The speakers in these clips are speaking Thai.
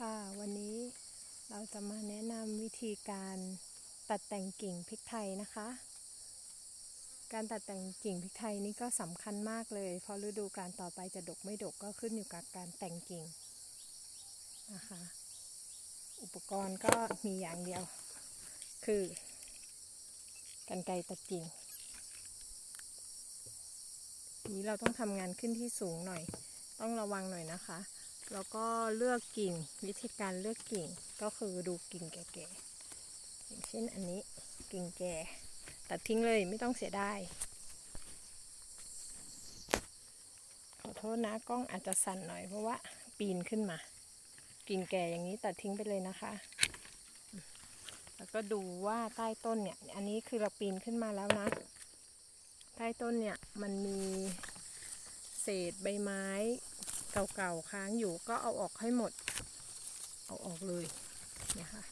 ค่ะวันนี้เราจะมาแนะนำวิธีการตัดแต่งกิ่งพริกไทยนะคะ การตัดแต่งกิ่งพริกไทยนี่ก็สำคัญมากเลย เพราะฤดูการต่อไปจะดกไม่ดกก็ขึ้นอยู่กับการแต่งกิ่งนะคะ อุปกรณ์ก็มีอย่างเดียว คือกันไกตัดกิ่ง นี้เราต้องทำงานขึ้นที่สูงหน่อย ต้องระวังหน่อยนะคะ แล้วก็เลือกกิ่งวิธีการเลือกกิ่งก็คือดูกิ่งแก่ๆอย่างเช่นอันนี้กิ่งแก่ตัดทิ้งเลยไม่ต้องเสียดายขอโทษนะกล้องอาจจะสั่นหน่อยเพราะว่าปีนขึ้นมา กิ่งแก่อย่างนี้ตัดทิ้งไปเลยนะคะ แล้วก็ดูว่าใต้ต้นเนี่ย อันนี้คือเราปีนขึ้นมาแล้วนะใต้ต้นเนี่ยมันมีเศษใบไม้ เก่าๆค้างอยู่ก็เอาออกให้หมด เอาออกเลยนะคะ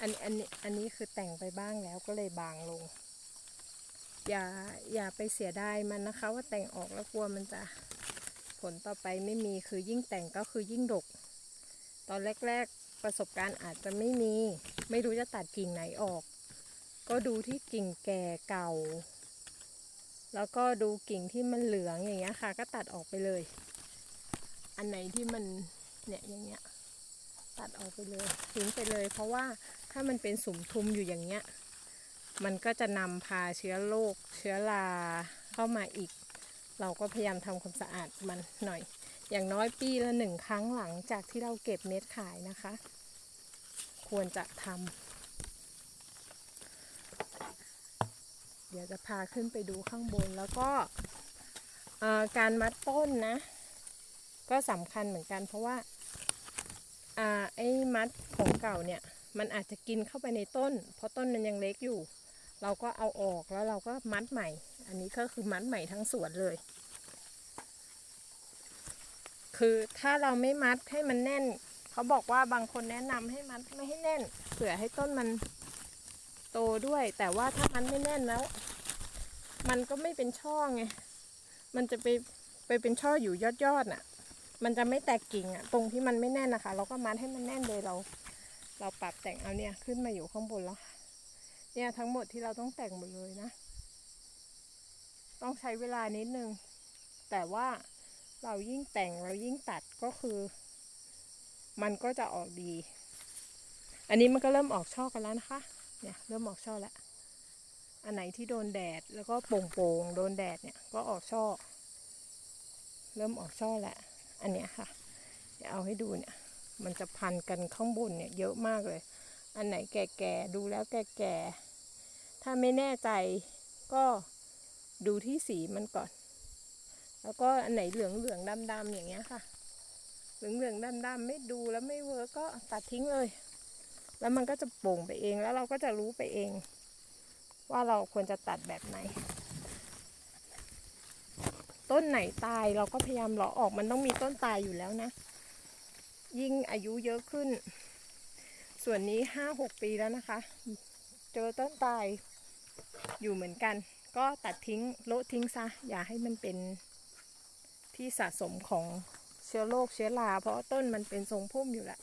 อันอันนี้อันนี้คือแต่งไปบ้างแล้วก็เลยบางลง อย่าอย่าไปเสียดายมันนะคะ ว่าแต่งออกแล้วกลัวมันจะผลต่อไปไม่มีคือยิ่งแต่งก็คือยิ่งดก ตอนแรก ๆประสบการณ์อาจจะไม่มี ไม่รู้จะตัดกิ่งไหนออก ก็ดูที่กิ่งแก่เก่า แล้วก็ดูกิ่งที่มันเหลืองอย่างเงี้ยค่ะ ก็ตัดออกไปเลย อันไหนที่มันเนี่ยอย่างเงี้ยตัดออกไปเลยทิ้งไปเลย เพราะว่าถ้ามันเป็นสุมทุมอยู่อย่างเงี้ย มันก็จะนำพาเชื้อโรคเชื้อราเข้ามาอีก เราก็พยายามทำความสะอาดมันหน่อย อย่างน้อยปีละหนึ่งครั้งหลังจากที่เราเก็บเม็ดขายนะคะ ควรจะทำเดี๋ยวจะพาขึ้นไปดูข้างบนแล้วก็การมัดต้นนะ ก็สำคัญเหมือนกัน เพราะว่าอ่าไอ้มัดของเก่าเนี่ย มันอาจจะกินเข้าไปในต้น เพราะต้นมันยังเล็กอยู่ เราก็เอาออกแล้วเราก็มัดใหม่ อันนี้ก็คือมัดใหม่ทั้งสวนเลย คือถ้าเราไม่มัดให้มันแน่น เขาบอกว่าบางคนแนะนำให้มัดไม่ให้แน่นเผื่อให้ต้นมันโตด้วย แต่ว่าถ้ามันไม่แน่นแล้ว มันก็ไม่เป็นช่อไงมันจะไปไปเป็นช่ออยู่ยอดยอดๆน่ะ มันจะไม่แตกกิ่งอะตรงที่มันไม่แน่นนะคะ เราก็มัดให้มันแน่นเลยเรา เราปรับแต่งเอาเนี่ยขึ้นมาอยู่ข้างบนแล้วเนี่ยทั้งหมดที่เราต้องแต่งหมดเลยนะ ต้องใช้เวลานิดนึง แต่ว่าเรายิ่งแต่งเรายิ่งตัดก็คือ มันก็จะออกดี อันนี้มันก็เริ่มออกช่อกันแล้วนะคะ เนี่ยเริ่มออกช่อแล้ว อันไหนที่โดนแดดแล้วก็โป่งๆโดนแดดเนี่ยก็ออกช่อ เริ่มออกช่อแล้ว อันเนี้ยค่ะเดี๋ยวเอาให้ดูเนี่ย มันจะพันกันข้างบนเนี่ยเยอะมากเลย อันไหนแก่ๆดูแล้วแก่ๆถ้าไม่แน่ใจก็ดูที่สีมันก่อน แล้วก็อันไหนเหลืองเหลืองดำดำๆอย่างเงี้ยค่ะ เหลืองเหลืองดำดำๆไม่ดูแล้วไม่เวิร์กก็ตัดทิ้งเลย แล้วมันก็จะโป่งไปเองแล้วเราก็จะรู้ไปเอง ว่าเราควรจะตัดแบบไหน ต้นไหนตายเราก็พยายามเลาะออกมันต้องมีต้นตายอยู่แล้วนะ ยิ่งอายุเยอะขึ้น ส่วนนี้ห้าหกปีแล้วนะคะ เจอต้นตายอยู่เหมือนกัน ก็ตัดทิ้งโละทิ้งซะ อย่าให้มันเป็นที่สะสมของเชื้อโรคเชื้อราเพราะต้นมันเป็นทรงพุ่มอยู่ล้ว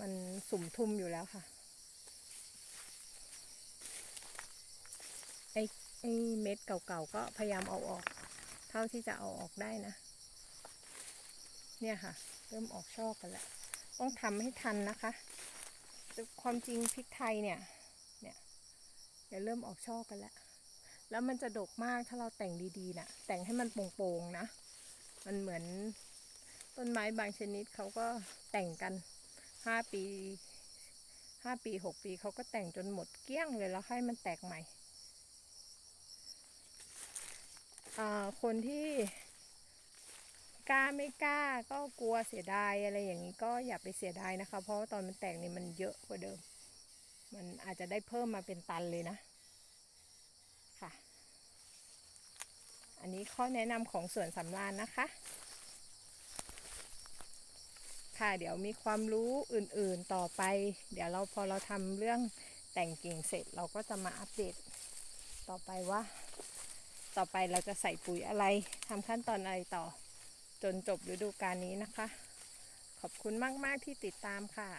มันสุ่มทุมอยู่แล้วค่ะไอ้ไอ้เม็ดเก่าๆก็พยายามเอาออก เท่าที่จะเอาออกได้นะ เนี่ยค่ะ เริ่มออกช่อกันแล้ว ต้องทำให้ทันนะคะ ความจริงพริกไทยเนี่ย เนี่ยเดี๋ยวเริ่มออกช่อกันแล้ว แล้วมันจะดกมากถ้าเราแต่งดีๆนะแต่งให้มันโป่งๆนะ มันเหมือนต้นไม้บางชนิดเขาก็แต่งกันห้าปีห้าปีหกปีเขาก็แต่งจนหมดเกลี้ยงเลยแล้วให้มันแตกใหม่ อ่า คนที่กล้าไม่กล้าก็กลัวเสียดายอะไรอย่างนี้ก็อย่าไปเสียดายนะคะ เพราะว่าตอนมันแตกนี่มันเยอะกว่าเดิม มันอาจจะได้เพิ่มมาเป็นตันเลยนะค่ะ อันนี้ข้อแนะนำของสวนสำราญนะคะ ค่ะเดี๋ยวมีความรู้อื่นๆต่อไป เดี๋ยวเราพอเราทำเรื่องแต่งกิ่งเสร็จเราก็จะมาอัปเดตต่อไปว่า ต่อไปเราจะใส่ปุ๋ยอะไรทำขั้นตอนอะไรต่อ จนจบฤดูกาลนี้นะคะขขอบคุณมาก ๆ ที่ติดตามค่ะ